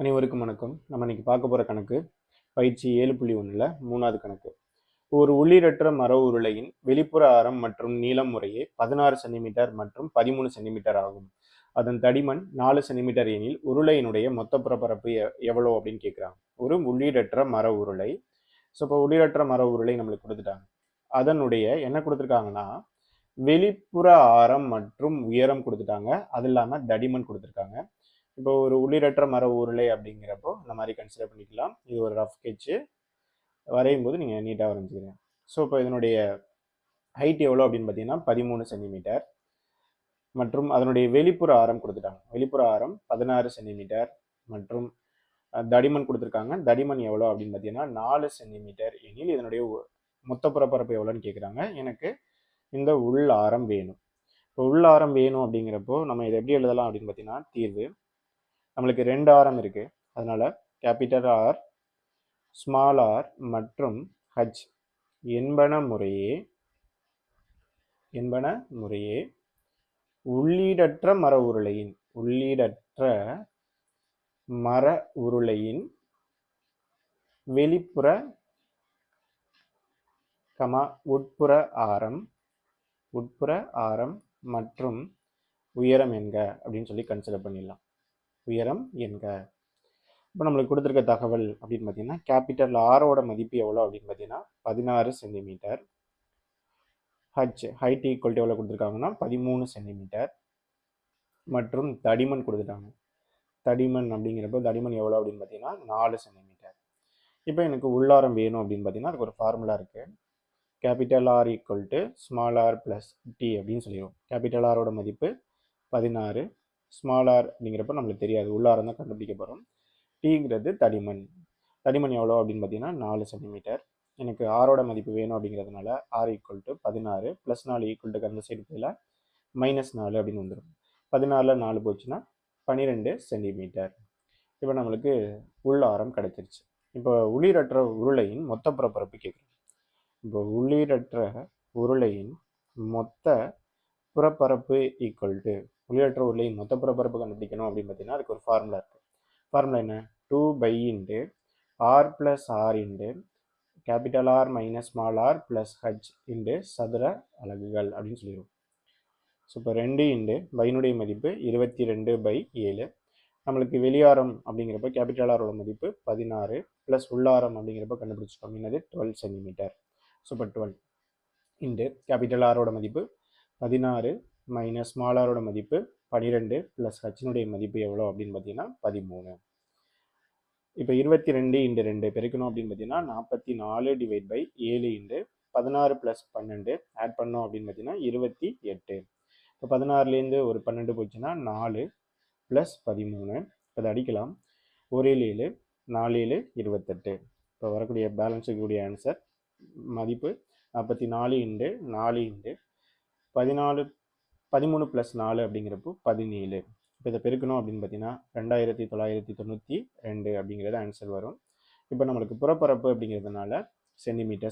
அனைவருக்கும் வணக்கம். நம்ம இன்னைக்கு பார்க்க போகிற கணக்கு பயிற்சி ஏழு புள்ளி ஒன்றில் மூணாவது கணக்கு. ஒரு உள்ளீரற்ற மர உருளையின் வெளிப்புற ஆரம் மற்றும் நீளம் முறையே பதினாறு சென்டிமீட்டர் மற்றும் பதிமூணு சென்டிமீட்டர் ஆகும். அதன் தடிமன் நாலு சென்டிமீட்டர் எனில் உருளையினுடைய மொத்த புறப்பரப்பு எ- எவ்வளோ அப்படின்னு கேட்குறாங்க ஒரு உள்ளீரற்ற மர உருளை. ஸோ இப்போ உள்ளீரற்ற மர உருளை நம்மளுக்கு கொடுத்துட்டாங்க. அதனுடைய என்ன கொடுத்துருக்காங்கன்னா வெளிப்புற ஆரம் மற்றும் உயரம் கொடுத்துட்டாங்க. அது இல்லாமல் தடிமன் கொடுத்துருக்காங்க. இப்போ ஒரு உள்ளீரற்ற மர உருளை அப்படிங்கிறப்போ இந்த மாதிரி கன்சிடர் பண்ணிக்கலாம். இது ஒரு ரஃப் ஸ்கெட்சு வரையும் போது நீங்கள் நீட்டாக வரைஞ்சிக்கிறேன் ஸோ இப்போ இதனுடைய ஹைட் எவ்வளோ அப்படின்னு பார்த்தீங்கன்னா பதிமூணு சென்டிமீட்டர் மற்றும் அதனுடைய வெளிப்புற ஆரம் கொடுத்துட்டாங்க. வெளிப்புற ஆரம் பதினாறு சென்டிமீட்டர் மற்றும் தடிமன் கொடுத்துருக்காங்க. தடிமன் எவ்வளோ அப்படின்னு பார்த்தீங்கன்னா நாலு சென்டிமீட்டர் எனில் இதனுடைய மொத்தப்புற மொத்த புறப்பரப்பு எவ்வளோன்னு கேட்குறாங்க எனக்கு இந்த உள் ஆரம் வேணும். இப்போ உள் ஆரம் வேணும் அப்படிங்கிறப்போ நம்ம இதை எப்படி எழுதலாம் அப்படின்னு பார்த்தீங்கன்னா தீர்வு. நம்மளுக்கு ரெண்டு ஆரம் இருக்கு. அதனால கேபிட்டல் ஆர் ஸ்மால் ஆர் மற்றும் ஹஜ் என்பன முறையே என்பன முறையே உள்ளீடற்ற மர உருளையின் உள்ளீடற்ற மர உருளையின் வெளிப்புற கமா உட்புற ஆரம் உட்புற ஆரம் மற்றும் உயரம் என்க அப்படின்னு சொல்லி கன்சிடர் பண்ணிடலாம். உயரம் என்க. இப்போ நம்மளுக்கு கொடுத்துருக்க தகவல் அப்படின்னு பார்த்தீங்கன்னா கேபிட்டல் ஆரோட மதிப்பு எவ்வளோ அப்படின்னு பார்த்தீங்கன்னா பதினாறு சென்டிமீட்டர் ஹச் ஹைட் ஈக்குவல் எவ்வளோ கொடுத்துருக்காங்கன்னா பதிமூணு சென்டிமீட்டர் மற்றும் தடிமன் கொடுத்துட்டாங்க. தடிமன் அப்படிங்கிறப்ப தடிமன் எவ்வளோ அப்படின்னு பார்த்தீங்கன்னா நாலு சென்டிமீட்டர் இப்போ எனக்கு உள்ளாரம் வேணும் அப்படின்னு பார்த்தீங்கன்னா அதுக்கு ஒரு ஃபார்முலா இருக்குது capital R equal to small R plus T அப்படின்னு சொல்லிடுவோம். கேபிட்டல் ஆரோட மதிப்பு பதினாறு. ஸ்மால் ஆர் அப்படிங்கிறப்ப நம்மளுக்கு தெரியாது. உள்ளாரம் தான் கண்டுபிடிக்க போகிறோம் டீங்கிறது தடிமன். தடிமன் எவ்வளோ அப்படின்னு பார்த்தீங்கன்னா நாலு சென்டிமீட்டர் எனக்கு ஆரோட மதிப்பு வேணும் அப்படிங்கிறதுனால ஆர் ஈக்குவல் டு பதினாறு ப்ளஸ் நாலு ஈக்குவல் டு அந்த சைடு பதில் மைனஸ் நாலு அப்படின்னு வந்துடும் பதினாறில் நாலு போச்சுன்னா பன்னிரெண்டு சென்டிமீட்டர் இப்போ நம்மளுக்கு உள்ள ஆரம் கிடைச்சிருச்சு. இப்போ உளிரற்ற உருளையின் மொத்த புறப்பரப்பு கேட்குறோம். இப்போ உள்ளீரற்ற உருளையின் மொத்த புறப்பரப்பு ஈக்குவல் டு உள்ளீரற்ற உருளையின் மொத்த புறப்பரப்பு கண்டுபிடிக்கணும் அப்படின்னு பார்த்தீங்கன்னா அதுக்கு ஒரு ஃபார்முலா இருக்குது ஃபார்முலா என்ன? Two pi into R plus R into capital R minus small R plus H into சதுர அலகுகள் அப்படின்னு சொல்லிடுவோம். ஸோ இப்போ ரெண்டு இண்டு பையனுடைய மதிப்பு இருபத்தி ரெண்டு பை ஏழு. நம்மளுக்கு வெளியாரம் அப்படிங்கிறப்ப கேபிட்டல் ஆரோட மதிப்பு பதினாறு ப்ளஸ் உள்ளாரம் அப்படிங்கிறப்ப கண்டுபிடிச்சிட்டோம். என்னது? டுவெல் சென்டிமீட்டர் ஸோ இப்போ டுவெல் இண்டு கேபிட்டல் ஆரோட மதிப்பு பதினாறு மைனஸ் ஸ்மாலாரோட மதிப்பு பன்னிரெண்டு ப்ளஸ் ஹச்சினுடைய மதிப்பு எவ்வளோ அப்படின்னு பார்த்தீங்கன்னா பதிமூணு. இப்போ இருபத்தி ரெண்டு இன்ட்டு ரெண்டு பெருக்கணும் அப்படின்னு பார்த்தீங்கன்னா நாற்பத்தி நாலு டிவைட் பை ஏழு இன்ட்டு பதினாறு ப்ளஸ் பன்னெண்டு ஆட் பண்ணோம் அப்படின்னு பார்த்தீங்கன்னா இருபத்தி எட்டு. இப்போ பதினாறுலேருந்து ஒரு பன்னெண்டு போச்சுன்னா நாலு ப்ளஸ் பதிமூணு. இப்போ அதை அடிக்கலாம். ஒரு ஏழு ஏழு நாலு ஏழு இருபத்தெட்டு. இப்போ வரக்கூடிய பேலன்ஸ் இருக்கக்கூடிய ஆன்சர் மதிப்பு நாற்பத்தி நாலு இண்டு நாலு இண்டு பதினாலு பதிமூணு ப்ளஸ் நாலு அப்படிங்கிறப்போ பதினேழு. இப்போ இதை பெருக்கணும் அப்படின்னு பார்த்தீங்கன்னா ரெண்டாயிரத்தி தொள்ளாயிரத்தி தொண்ணூற்றி ரெண்டு அப்படிங்கிறது ஆன்சர் வரும். இப்போ நம்மளுக்கு புறப்பரப்பு அப்படிங்கிறதுனால சென்டிமீட்டர்